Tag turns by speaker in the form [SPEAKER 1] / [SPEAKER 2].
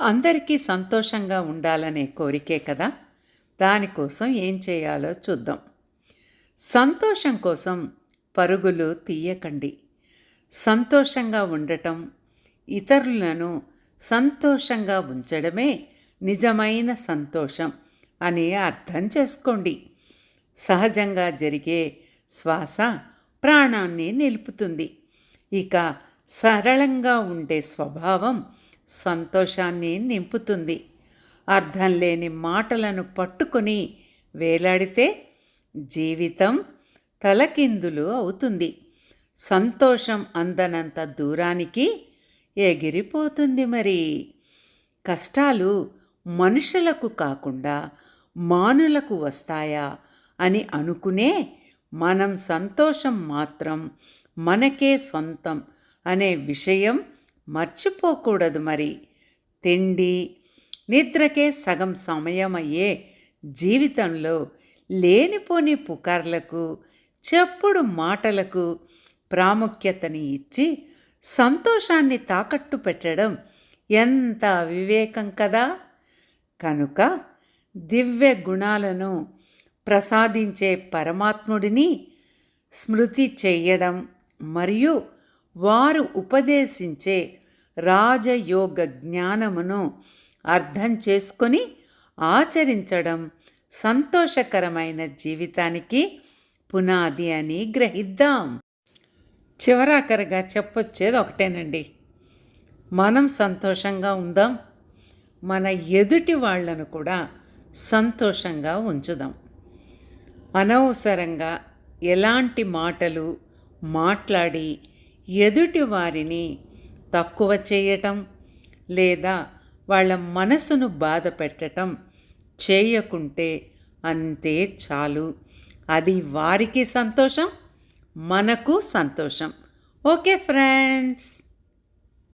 [SPEAKER 1] అందరికీ సంతోషంగా ఉండాలనే కోరికే కదా? దానికోసం ఏం చేయాలో చూద్దాం. సంతోషం కోసం పరుగులు తీయకండి. సంతోషంగా ఉండటం ఇతరులను సంతోషంగా ఉంచడమే నిజమైన సంతోషం అని అర్థం చేసుకోండి. సహజంగా జరిగే శ్వాస ప్రాణాన్ని నిలుపుతుంది. ఇక సరళంగా ఉండే స్వభావం సంతోషాన్ని నింపుతుంది. అర్థం లేని మాటలను పట్టుకొని వేలాడితే జీవితం తలకిందులు అవుతుంది. సంతోషం అందనంత దూరానికి ఎగిరిపోతుంది మరి. కష్టాలు మనుషులకు కాకుండా మానులకు వస్తాయా అని అనుకునే మనం సంతోషం మాత్రం మనకే సొంతం అనే విషయం మర్చిపోకూడదు మరి. తిండి నిద్రకే సగం సమయమయ్యే జీవితంలో లేనిపోని పుకార్లకు చెప్పుడు మాటలకు ప్రాముఖ్యతని ఇచ్చి సంతోషాన్ని తాకట్టు పెట్టడం ఎంత వివేకం కదా! కనుక దివ్య గుణాలను ప్రసాదించే పరమాత్ముడిని స్మృతి చెయ్యడం మరియు వారు ఉపదేశించే రాజయోగ జ్ఞానమును అర్థం చేసుకొని ఆచరించడం సంతోషకరమైన జీవితానికి పునాది అని గ్రహిద్దాం. చివరాఖరిగా చెప్పొచ్చేది ఒకటేనండి. మనం సంతోషంగా ఉందాం. మన ఎదుటి వాళ్ళను కూడా సంతోషంగా ఉంచుదాం. అనవసరంగా ఎలాంటి మాటలు మాట్లాడి ఎదుటి వారిని తక్కువ చేయటం లేదా వాళ్ళ మనసును బాధ పెట్టటం చేయకుంటే అంతే చాలు. అది వారికి సంతోషం మనకు సంతోషం. Okay friends.